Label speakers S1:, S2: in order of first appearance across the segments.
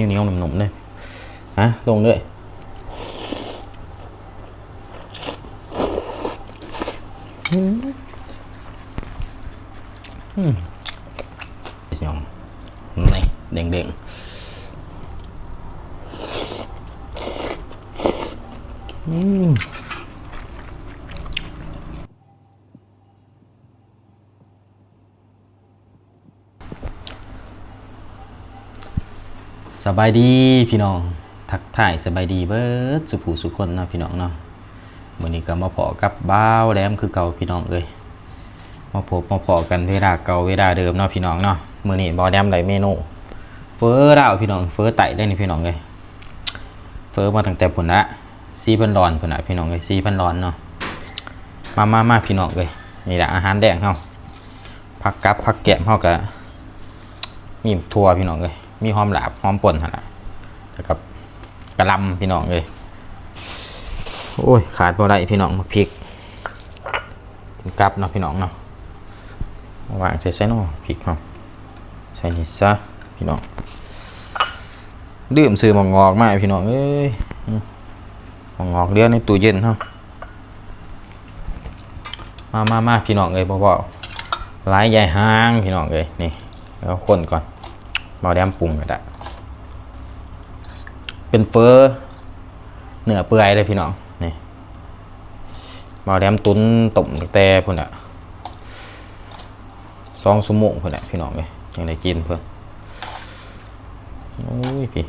S1: นิ้วเหนียวหนุ่มๆเลยฮะลงเลยอืมอืมสยองนี่เด้งเด้งๆอืม สบายดีพี่น้องทักทายสบายดีเบิดสุผูสุคนเนาะพี่น้องเนาะมื้อนี้ก็มาพอกับบ้าวแหลมคือเก่าพี่น้องเอ้ยมาพบมาพอกันเวลาเก่าเวลาเดิมเนาะพี่น้องเนาะมื้อนี้บ่าวแหลมได้เมนูเฟอร์ดาวพี่น้องเฟอร์ไต่ได้นี่พี่น้องเอ้ยเฟอร์มาตั้งแต่พุ่นละ4,000ดอนพุ่นน่ะพี่น้องเอ้ย4,000ดอนเนาะมามามาพี่น้องเอ้ยนี่แหละอาหารแดงเฮาผักกับผักแกมเฮาก็มีถั่วพี่น้องเลย มีหอมหลาบหอมป่นหั่นน่ะแล้วกับกระลำพี่น้องเลยโอ้ยขาดบ่ได้พี่น้องมาพริกกลับเนาะพี่น้องเนาะวางใส่ใส่เนาะพริกเนาะใส่นี่ซะพี่น้องดื่มซื้อมางอกมาให้พี่น้องเอ้ยอืมมางอกเรือในตู้เย็นเฮามามามาพี่น้องเอ้ยบ่บ่หลายใหญ่ห้างพี่น้องเอ้ยนี่แล้วคนก่อน เบาแดมปรุงก็ได้เป็นเฟอร์เนื้อเปื่อยเลยพี่น้องนี่เบาแดมตุนต้มตั้งแต่พุ่นอะสองชั่วโมงพุ่นอะพี่น้องเลยยังได้กินเพื่อนโอ้ยพี่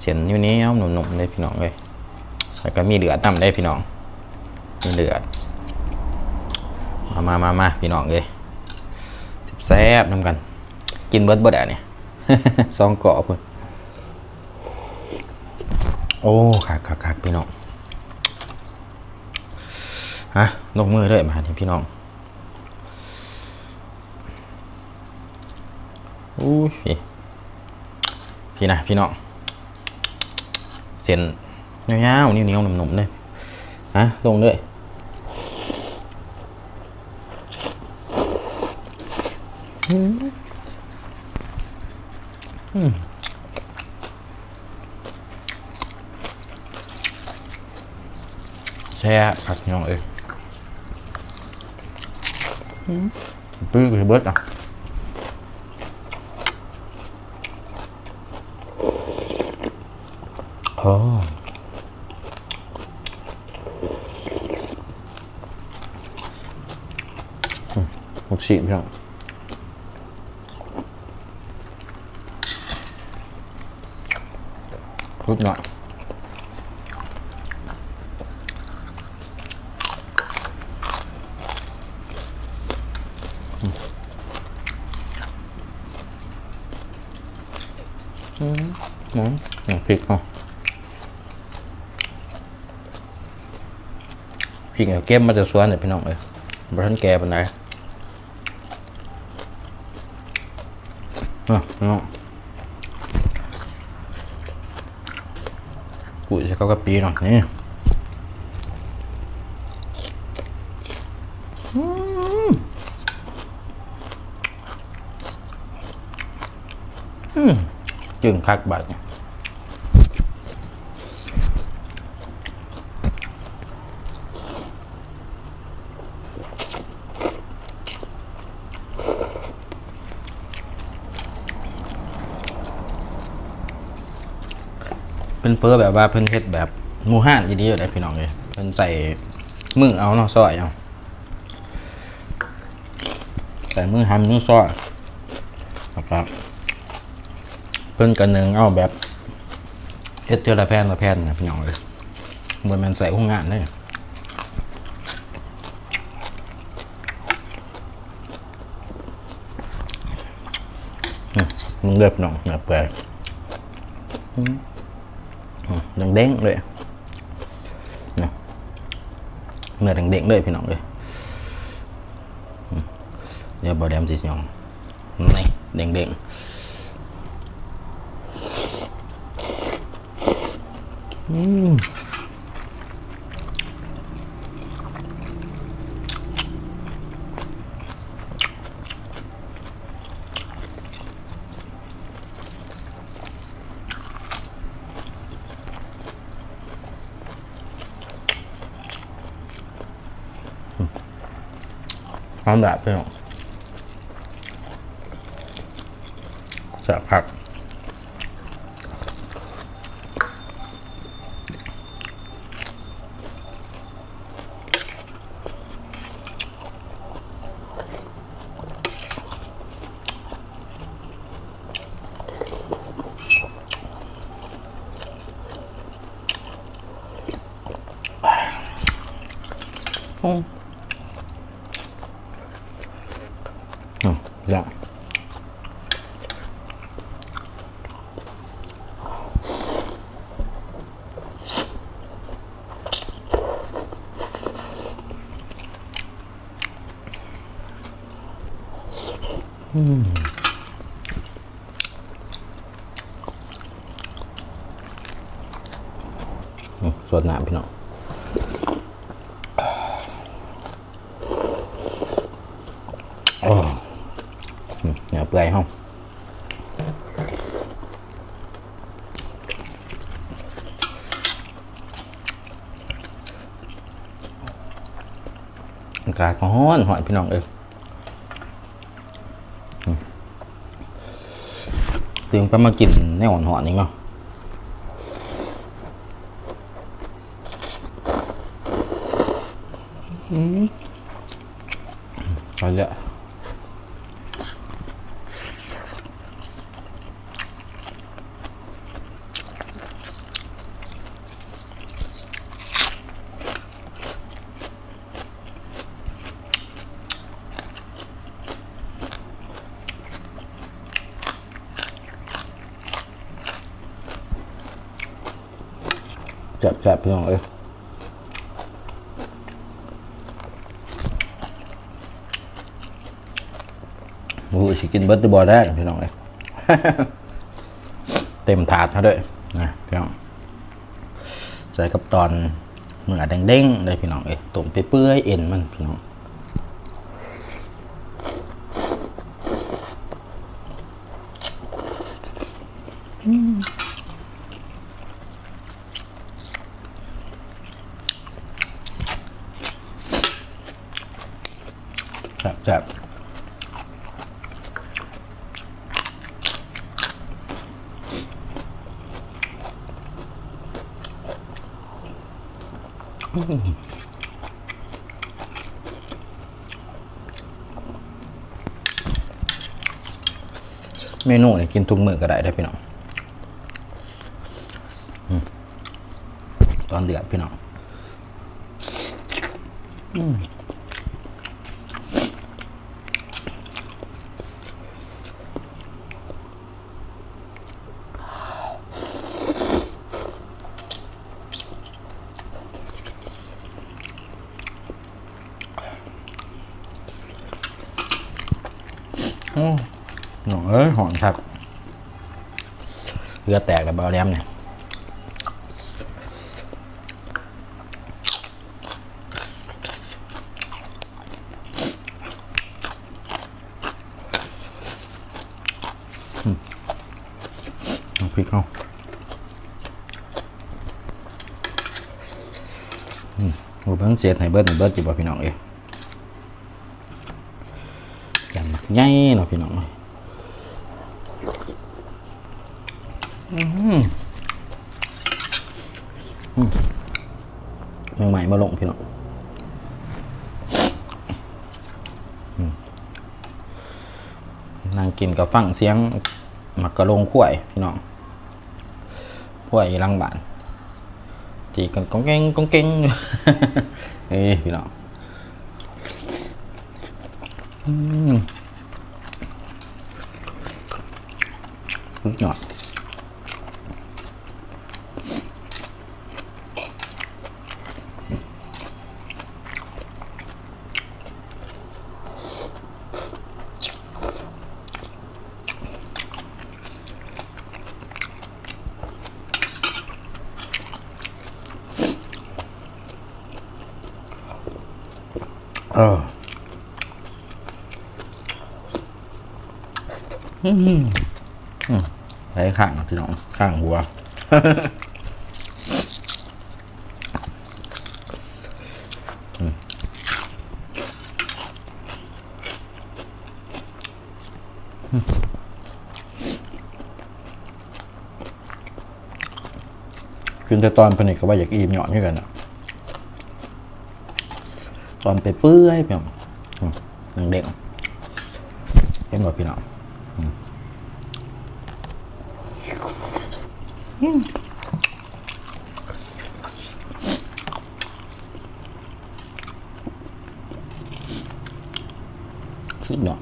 S1: เสียนอยู่นี้เอาหนุ่มๆเลยพี่น้องเลยแล้วก็มีเดือดต่ำได้พี่น้องมีเดือดมามามามาพี่น้องเลย แซ่บน้ำกัน กินเบิร์ดเบิดอะเนี่ยซองเกาะเพิ่นโอ้คักคักพี่น้องฮะลงมือด้วยมาเนี่พี่น้องอู้ยพี่นะพี่น้องเส้นยาวๆนิ้วๆหนุ่มๆเลยฮะลงด้วย แช่ผักน้องเอ้ยปื้อไปเบิดอะโอ้หมดสีพี่น้อง รุดหน่อยหมูอย่างพริกเนาะพริกเนี่ยเก็บมาจากสวนเนี่ยพี่น้องเอ้ยบทันแก่ปานใดอะพี่น้อง ปุ๋ยใส่ข้ากะปีหน่อยนี่อืมอืมจึงคักบัดเนี่ย เป็นเฟอแบบว่าเพิ่นเฮ็ดแบบหมูห้านอีดีอยู่ได้พี่น้องเลยเพิ่นใส่มือเอาเนาะซอยเอาใส่มือทำมือซอยนะครับเพิ่นกันหนึ่งเอาแบบเฮ็ดเทือละแผ่นละแผ่นนะพี่น้องเลยบนมันใส่ห้องงานเลยนี่มึงเลือบน้องเนื้อเปื่อย อืมอืมยังเด้งเลยนะเนื้อเด้งๆเลยพี่น้องเลยอืมเดี๋ยวบอแดมสิสยองนี่เด้งๆอ อมแบบพี่น้องแซ่บผั กอืมอืม dạ Ừ, sốt nạm พี่น้อง โอ้อื มเหนียวเปื่อยห้องอากาศก็ร้อนหอยพี่น้องเอ้ยตื่นไปมากินแน่หอนหอนๆนี่เนาะอืมเอาละ จับจับพี่น้องเอ้ยโอ้สิกินเบิร์ดบอได้พี่น้องเอ้ยเต็มถาดเขาด้วยนะพี่น้องใส่กับตอนเมื่อแดงๆได้พี่น้องเอ้ยต้มเปื่อยเอ็นมันพี่น้องจั บจับเมนูนี่กินทุกมื้อก็ได้ได้พี่น้องตอนเดือดพี่น้อง อืม โอ้หนูเอ้ยหอนครับเรือแตกแล้วเบาแรมเนี่ยพริกเข้าอืมโอ้เพิ่งเสียดให้เบิร์ดให้เบิร์ดจีบพี่น้องเอง ใหญ่เนาะพี่น้องเนาะอื้อหืออืมยังใหม่มาลงพี่น้องนั่งกินกับฟังเสียงมักกะลงข่วยพี่น้องข่วยรังบานจีกันกองแกงกองแกงเอ้ยพี่น้องสุ ดยอด ไหลข้างพี่น้องข้างหัวกินแต่ตอนพนิกก็ว่าอยากอิ่มหย่อนด้วยกันอะตอนไปเปื้อยเพียงเด็กเห็นว่าพี่น้อง สุดยอด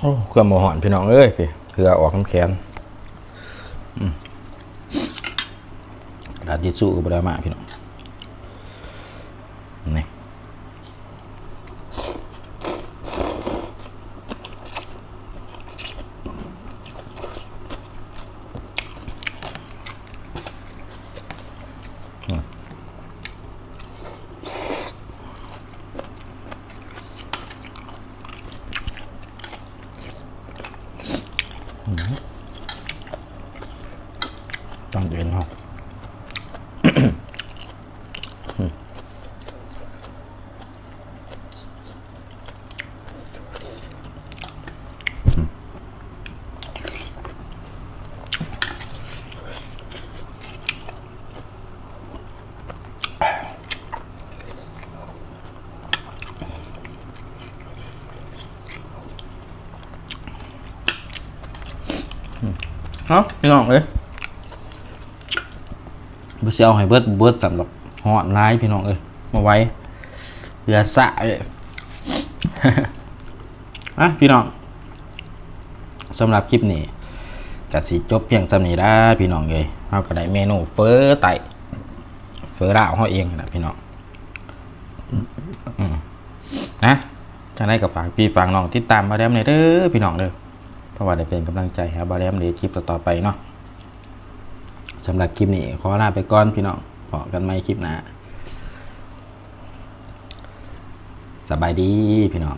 S1: โอ้เครื่อหมูหอนพี่น้องเอ้ยพี่เกลือออกน้ำแข็งอืมกระดาษทิชชู่ก็บ่ได้มาพี่น้องนี่ ต้องเดินห้อง เนาะพี่น้องเอ้ย บ่สิเอาให้เบิดเบิดสำหรับฮอดหลายพี่น้องเอ้ยมาไว้เพื่อสะเอ้ยอะพี่น้องสำหรับคลิปนี้ก็สิจบเพียงสำนี้ได้พี่น้องเอ้ยเฮาก็ได้เมนูเฟอไตเฟอลาวเฮาเองนะพี่น้องนะจังได้ก็ฝากพี่ฝากน้องติดตามมาแดมในอยเด้อพี่น้องเด้อเพราะว่าได้เป็นกำลังใจให้บาร์แรมในคลิปต่อๆไปเนาะ สำหรับคลิปนี้ ขอลาไปก่อนพี่น้องพอกันไหมคลิปหน้าสบายดีพี่น้อง